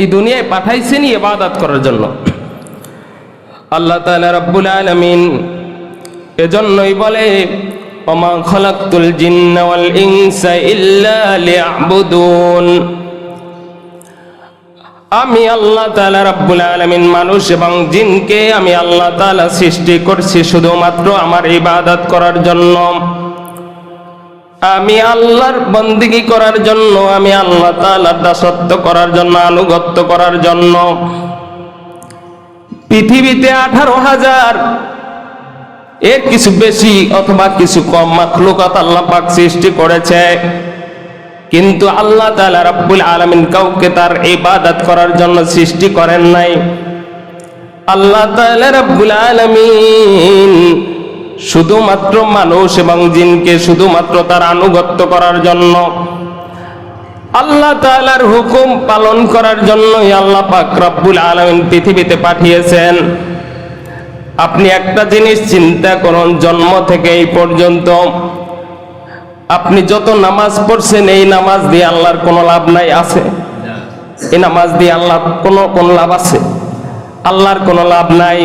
এই দুনিয়ায় পাঠাইছেনই ইবাদত করার জন্য। আল্লাহ তাআলা রাব্বুল আলামিন এজন্যই বলে, ওমা খলাকতুল জিন্না ওয়াল ইনসা ইল্লা লিয়াবুদুন। আমি আল্লাহ তাআলা রাব্বুল আলামিন মানুষ এবং জিনকে আমি আল্লাহ তাআলা সৃষ্টি করছি শুধুমাত্র আমার ইবাদত করার জন্য। আমি আল্লাহর বন্দিগি করার জন্য, আমি আল্লাহ তাআলার দাসত্ব করার জন্য, আনুগত্য করার জন্য পৃথিবীতে আঠারো হাজার, এর কিছু বেশি অথবা কিছু কম মাখলুকাত আল্লাহ পাক সৃষ্টি করেছে। কিন্তু আল্লাহ তাআলা রাব্বুল আলামিন কাউকে তার ইবাদত করার জন্য সৃষ্টি করেন নাই। আল্লাহ তাআলা রাব্বুল আলামিন শুধুমাত্র মানুষ এবং জিনকে শুধুমাত্র তার আনুগত্য করার জন্য। আল্লাহ তাআলার হুকুম পালন করার জন্যই আল্লাহ পাক রব্বুল আলামিন পৃথিবীতে পাঠিয়েছেন। আপনি একটা জিনিস চিন্তা করুন, জন্ম থেকে এই পর্যন্ত আপনি যত নামাজ পড়ছেন, এই নামাজ দিয়ে আল্লাহর কোনো লাভ নাই, আছে? এই নামাজ দিয়ে আল্লাহ কোনো কোনো লাভ আছে? আল্লাহর কোনো লাভ নাই।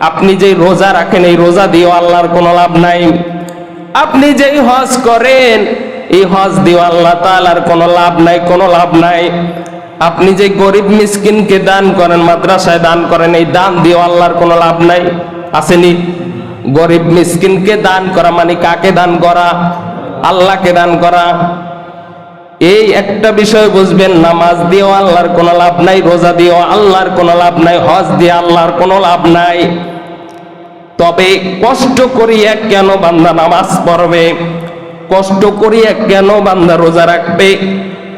আপনি যে রোজা রাখেন, এই রোজা দিয়েও আল্লাহর কোনো লাভ নাই। আপনি যেই হজ করেন, এই হজ দিয়েও আল্লাহ তাআলার কোনো লাভ নাই, কোনো লাভ নাই। আপনি যে গরিব মিসকিনকে দান করেন, মাদ্রাসায় দান করেন, এই দান দিয়েও আল্লাহর কোনো লাভ নাই। আসেনি? গরিব মিসকিনকে দান করা মানে কাকে দান করা? আল্লাহকে দান করা। এই একটা বিষয় বুঝবেন, নামাজ দিয়েও আল্লাহর কোনো লাভ নাই, রোজা দিয়েও আল্লাহর কোনো লাভ নাই, হজ দিয়ে আল্লাহর কোনো লাভ নাই। তবে কষ্ট করিয়া কেন বান্দা নামাজ পড়বে? কষ্ট করিয়া কেন বান্দা রোজা রাখবে?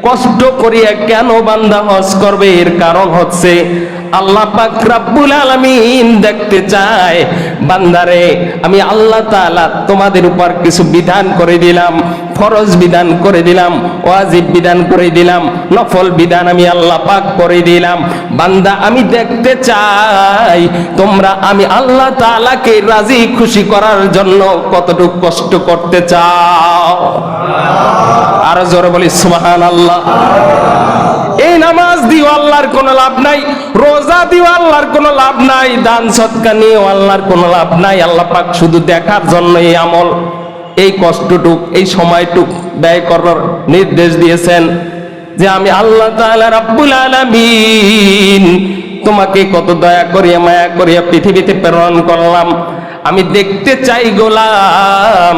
কষ্ট করিয়া কেন বান্দা হজ করবে? এর কারণ হচ্ছে আল্লাহ পাক রাব্বুল আলামিন দেখতে চায়, বান্দারে, আমি আল্লাহ তাআলা তোমাদের উপর কিছু বিধান করে দিলাম, ফরজ বিধান করে দিলাম, ওয়াজিব বিধান করে দিলাম, নফল বিধান আমি আল্লাহ পাক করে দিলাম। বান্দা, আমি দেখতে চাই, তোমরা আমি আল্লাহ তাআলাকে রাজি খুশি করার জন্য কতটুকু কষ্ট করতে চাও? আরও জোরে বলি সুবহান আল্লাহ এই নামাজ দিও, আল্লাহর কোনো লাভ নাই। রোজা দিও, আল্লাহর কোনো লাভ নাই। দান সৎকা নিয়েও আল্লাহর কোনো লাভ নাই। আল্লাহ পাক শুধু দেখার জন্য এই আমল, এই কষ্টটুক, এই সময়টুক ব্যয় করার নির্দেশ দিয়েছেন যে আমি আল্লাহ তাআলা রাব্বুল আলামিন তোমাকে কত দয়া করিয়া, মায়া করিয়া পৃথিবীতে প্রেরণ করলাম। আমি দেখতে চাই গোলাম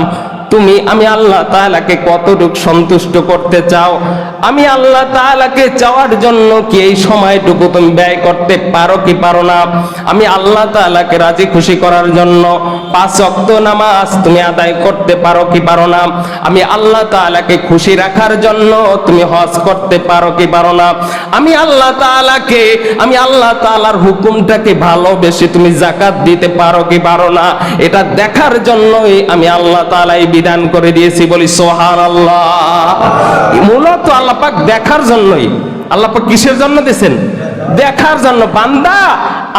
তুমি আমি আল্লাহ তাআলাকে কতটুক সন্তুষ্ট করতে চাও? আমি আল্লাহ তাআলাকে চাওয়ার জন্য কি এই সময়টুকু তুমি ব্যয় করতে পারো কি পারো না? আমি আল্লাহ তাআলাকে রাজি খুশি করার জন্য পাঁচ ওয়াক্ত নামাজ তুমি আদায় করতে পারো কি পারো না? আমি আল্লাহ তাআলাকে খুশি রাখার জন্য তুমি হজ করতে পারো কি পারো না? আমি আল্লাহ তাআলাকে, আমি আল্লাহ তাআলার হুকুমটাকে ভালোবেসে তুমি জাকাত দিতে পারো কি পারো না? এটা দেখার জন্যই আমি আল্লাহ তাআলা এই বিধান করে দিয়েছি, বলি সোহান আল্লাহ মূলত আল্লাহ পাক দেখার জন্যই। আল্লাহ পাক কিসের জন্য দিয়েছেন? দেখার জন্য। বান্দা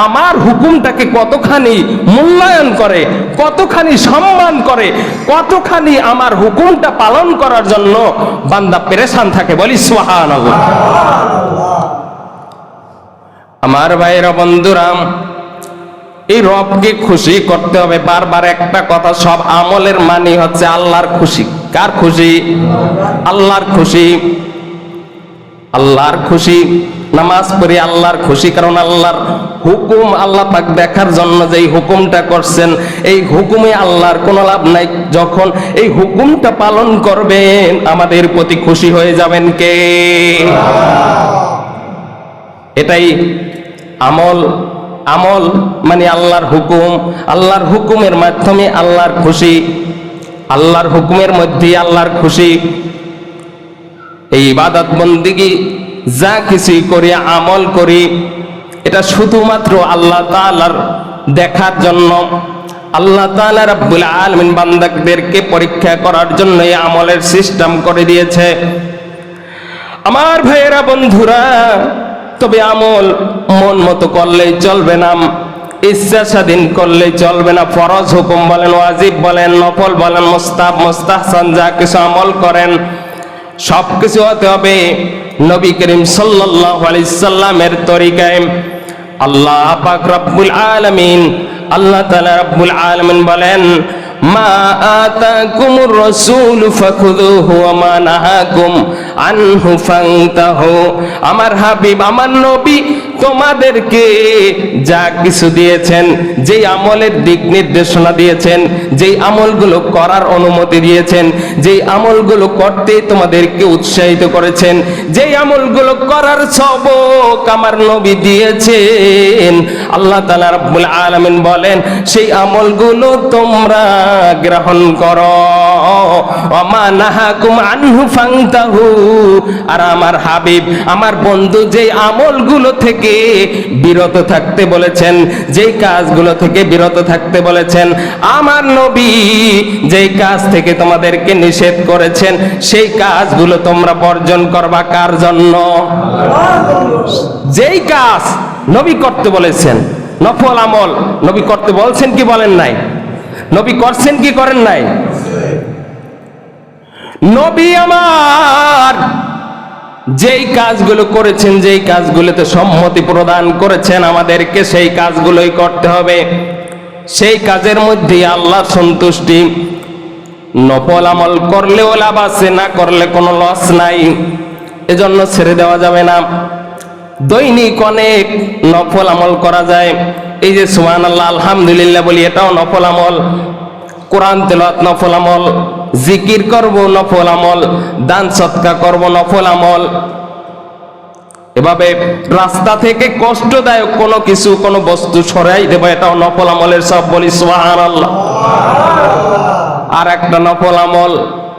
আমার হুকুমটাকে কতখানি মূল্যায়ন করে, কতখানি সম্মান করে, কতখানি আমার হুকুমটা পালন করার জন্য বান্দা পেরেশান থাকে, বলি সোহান আমার ভাইরা বন্ধুরাম এই রবকে খুশি করতে হবে। বারবার একটা কথা, সব আমলের মানি হচ্ছে আল্লাহর খুশি। কার খুশি? আল্লাহর খুশি। আল্লাহর খুশি। নামাজ পড়ি আল্লাহর খুশি, কারণ আল্লাহর হুকুম আল্লাহ পাক দেখার জন্য যেই হুকুমটা করছেন, এই হুকুমে আল্লাহর কোনো লাভ নাই। যখন এই হুকুমটা পালন করবেন, আমাদের প্রতি খুশি হয়ে যাবেন কে? এটাই আমল আমল মানে আল্লাহর হুকুম, আল্লাহর হুকুমের মাধ্যমে আল্লাহর খুশি, আল্লাহর হুকুমের মধ্যে আল্লাহর খুশি। এই ইবাদত বন্দিগি যা কিছুই করি, আমল করি, এটা শুধুমাত্র আল্লাহ তাআলার দেখার জন্য। আল্লাহ তাআলা রাব্বুল আলামিন বান্দাদেরকে পরীক্ষা করার জন্য এই আমলের সিস্টেম করে দিয়েছে। আমার ভাইয়েরা, বন্ধুরা তবে আমল মন মতো করলেই চলবে না। ইচ্ছা স্বাধীন করলেই চলবে না। ফরজ হুকুম বলেন, ওয়াজিব বলেন, নফল বলেন মোস্তাব মোস্তাহসান, যা কিছু আমল করেন সব কিছু হতে হবে নবী করিম সাল্লাল্লাহু সাল্লামের তরিকায়। আল্লাহ পাক রব্বুল আলামিন, আল্লাহ তাআলা রব্বুল আলামিন বলেন আমার হাবিব আমার নবী তোমাদেরকে যা কিছু দিয়েছেন, যেই আমলের দিক নির্দেশনা দিয়েছেন, যেই আমলগুলো করার অনুমতি দিয়েছেন, যেই আমলগুলো করতে তোমাদেরকে উৎসাহিত করেছেন, যেই আমলগুলো করার সবক আমার নবী দিয়েছেন। আল্লাহ তাআলা রাব্বুল আলামিন বলেন, সেই আমলগুলো তোমরা গ্রহণ করো। আনহু আর আমার হাবিব, আমার বন্ধু যেই আমলগুলো থেকে বিরত থাকতে বলেছেন, যেই কাজগুলো থেকে বিরত থাকতে বলেছেন, আমার নবী যেই কাজ থেকে তোমাদেরকে নিষেধ করেছেন, সেই কাজগুলো তোমরা বর্জন করবা কার জন্য? যেই কাজ নবী করতে বলেছেন, নফল আমল, নবী করতে বলছেন কি বলেন নাই? নবী করছেন কি করেন নাই? নবী আমার, যেই কাজগুলো করেছেন, যেই কাজগুলোতে সম্মতি প্রদান করেছেন আমাদেরকে, সেই কাজগুলোই করতে হবে। সেই কাজের মধ্যে আল্লাহ সন্তুষ্টি। নফল আমল করলেও লাভ আছে, না করলে কোনো লস নাই। এজন্য ছেড়ে দেওয়া যাবে না। দৈনিক অনেক নফল আমল করা যায়। এই যে সুমান আল্লাহ আলহামদুলিল্লাহ বলি, এটাও নফল আমল। কোরআন তেলাওয়াত নফল আমল। জিকির করব, নফল আমল, দান সৎকা করব, নফল আমল। এভাবে রাস্তা থেকে কষ্টদায়ক কোনো কিছু, কোনো বস্তু সরাই দেবো, এটাও নফল আমলের সব বলি সুবহান আল্লাহ আর একটা নফল আমল,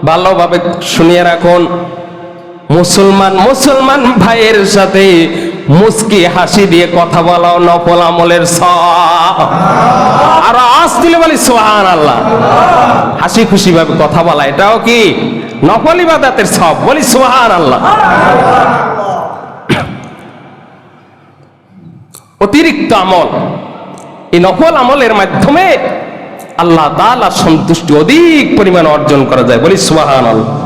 ভালোভাবে শুনিয়ে রাখুন। মুসলমান মুসলমান ভাইয়ের সাথে মুস্কি হাসি দিয়ে কথা বলাও নফল আমলের আর আজ তুলে বলি সোহান আল্লাহ হাসি খুশি ভাবে কথা বলা, এটাও কি? নফল ইবাদাতের সব। বলি সোহান আল্লাহ অতিরিক্ত আমল। এই নফল আমলের মাধ্যমে আল্লাহ তাআলা সন্তুষ্টি অধিক পরিমাণ অর্জন করা যায়। বলি সোহান আল্লাহ